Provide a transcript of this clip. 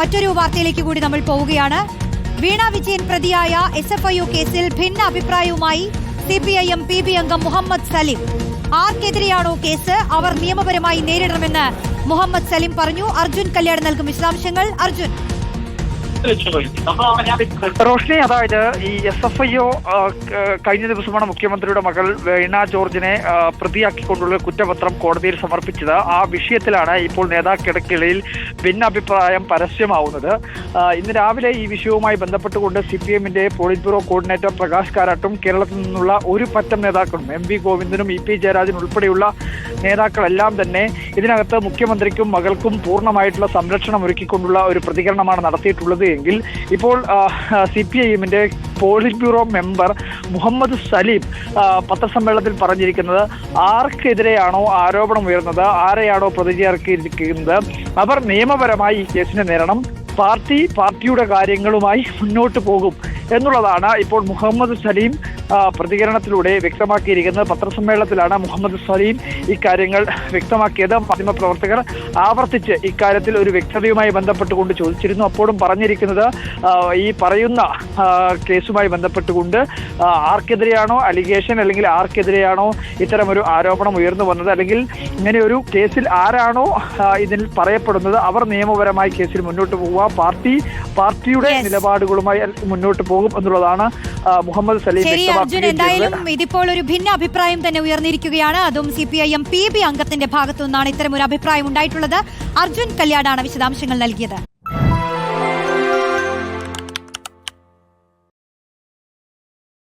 മറ്റൊരു വാർത്തയിലേക്ക് കൂടി നമ്മൾ പോവുകയാണ്. വീണ വിജയൻ പ്രതിയായ എസ് എഫ് ഐ യു കേസിൽ ഭിന്ന അഭിപ്രായവുമായി C P I M P B അംഗം മുഹമ്മദ് സലീം. ആർക്കെതിരെയാണോ കേസ്? അവർ നിയമപരമായി നേരിടണമെന്ന് മുഹമ്മദ് സലീം പറഞ്ഞു. അർജുൻ കല്യാണം നൽകും വിശദാംശങ്ങൾ അർജുൻ. റോഷ്നി അതായത് ഈ എസ് എഫ് ഐ ഒ കഴിഞ്ഞ ദിവസമാണ് മുഖ്യമന്ത്രിയുടെ മകൾ വീണ ജോർജിനെ പ്രതിയാക്കിക്കൊണ്ടുള്ള കുറ്റപത്രം കോടതിയിൽ സമർപ്പിച്ചത്. ആ വിഷയത്തിലാണ് ഇപ്പോൾ നേതാക്കിടക്കിടയിൽ ഭിന്നാഭിപ്രായം പരസ്യമാവുന്നത്. ഇന്ന് രാവിലെ ഈ വിഷയവുമായി ബന്ധപ്പെട്ടുകൊണ്ട് സി പി എമ്മിന്റെ പോളിറ്റ് ബ്യൂറോ കോർഡിനേറ്റർ പ്രകാശ് കാരാട്ടും കേരളത്തിൽ നിന്നുള്ള ഒരു പറ്റം നേതാക്കളും എം വി ഗോവിന്ദനും ഇ പി ജയരാജൻ ഉൾപ്പെടെയുള്ള നേതാക്കളെല്ലാം തന്നെ ഇതിനകത്ത് മുഖ്യമന്ത്രിക്കും മകൾക്കും പൂർണമായിട്ടുള്ള സംരക്ഷണം ഒരുക്കിക്കൊണ്ടുള്ള ഒരു പ്രതികരണമാണ് നടത്തിയിട്ടുള്ളത് എങ്കിൽ ഇപ്പോൾ സി പി ഐ എമ്മിന്റെ polit bureau member Muhammad Salim പത്രസമ്മേളനത്തിൽ പറഞ്ഞിരിക്കുന്നത് ആർക്കെതിരെയാണോ ആരോപണം ഉയർന്നത്? ആരെയാണോ പ്രതി ചേർക്കിയിരിക്കുന്നത് അവർ നിയമപരമായി ഈ കേസിനെ നേരണം പാർട്ടി പാർട്ടിയുടെ കാര്യങ്ങളുമായി മുന്നോട്ട് പോകും. എന്നുള്ളതാണ് ഇപ്പോൾ മുഹമ്മദ് സലീം പ്രതികരണത്തിലൂടെ വ്യക്തമാക്കിയിരിക്കുന്നത് പത്രസമ്മേളനത്തിലാണ് മുഹമ്മദ് സലീം ഇക്കാര്യങ്ങൾ വ്യക്തമാക്കിയത്. മാധ്യമപ്രവർത്തകർ ആവർത്തിച്ച് ഇക്കാര്യത്തിൽ ഒരു വ്യക്തതയുമായി ബന്ധപ്പെട്ടുകൊണ്ട് ചോദിച്ചിരുന്നു. അപ്പോഴും പറഞ്ഞിരിക്കുന്നത് ഈ പറയുന്ന കേസുമായി ബന്ധപ്പെട്ടുകൊണ്ട് ആർക്കെതിരെയാണോ അലിഗേഷൻ അല്ലെങ്കിൽ ആർക്കെതിരെയാണോ ഇത്തരമൊരു ആരോപണം ഉയർന്നു വന്നത്? അല്ലെങ്കിൽ ഇങ്ങനെ ഒരു കേസിൽ ആരാണോ ഇതിൽ പറയപ്പെടുന്നത്? അവർ നിയമപരമായി കേസിൽ മുന്നോട്ട് പോവുക. പാർട്ടി പാർട്ടിയുടെ. നിലപാടുകളുമായി മുന്നോട്ട് പോകും എന്നുള്ളതാണ് മുഹമ്മദ് സലീം ശരി അർജുൻ. എന്തായാലും ഇതിപ്പോൾ ഒരു ഭിന്ന അഭിപ്രായം തന്നെ ഉയർന്നിരിക്കുകയാണ് അതും C P I M P B അംഗത്തിന്റെ ഭാഗത്തു നിന്നാണ് ഇത്തരം ഒരു അഭിപ്രായം ഉണ്ടായിട്ടുള്ളത് അർജുൻ കല്യാടാണ് വിശദാംശങ്ങൾ നൽകിയത്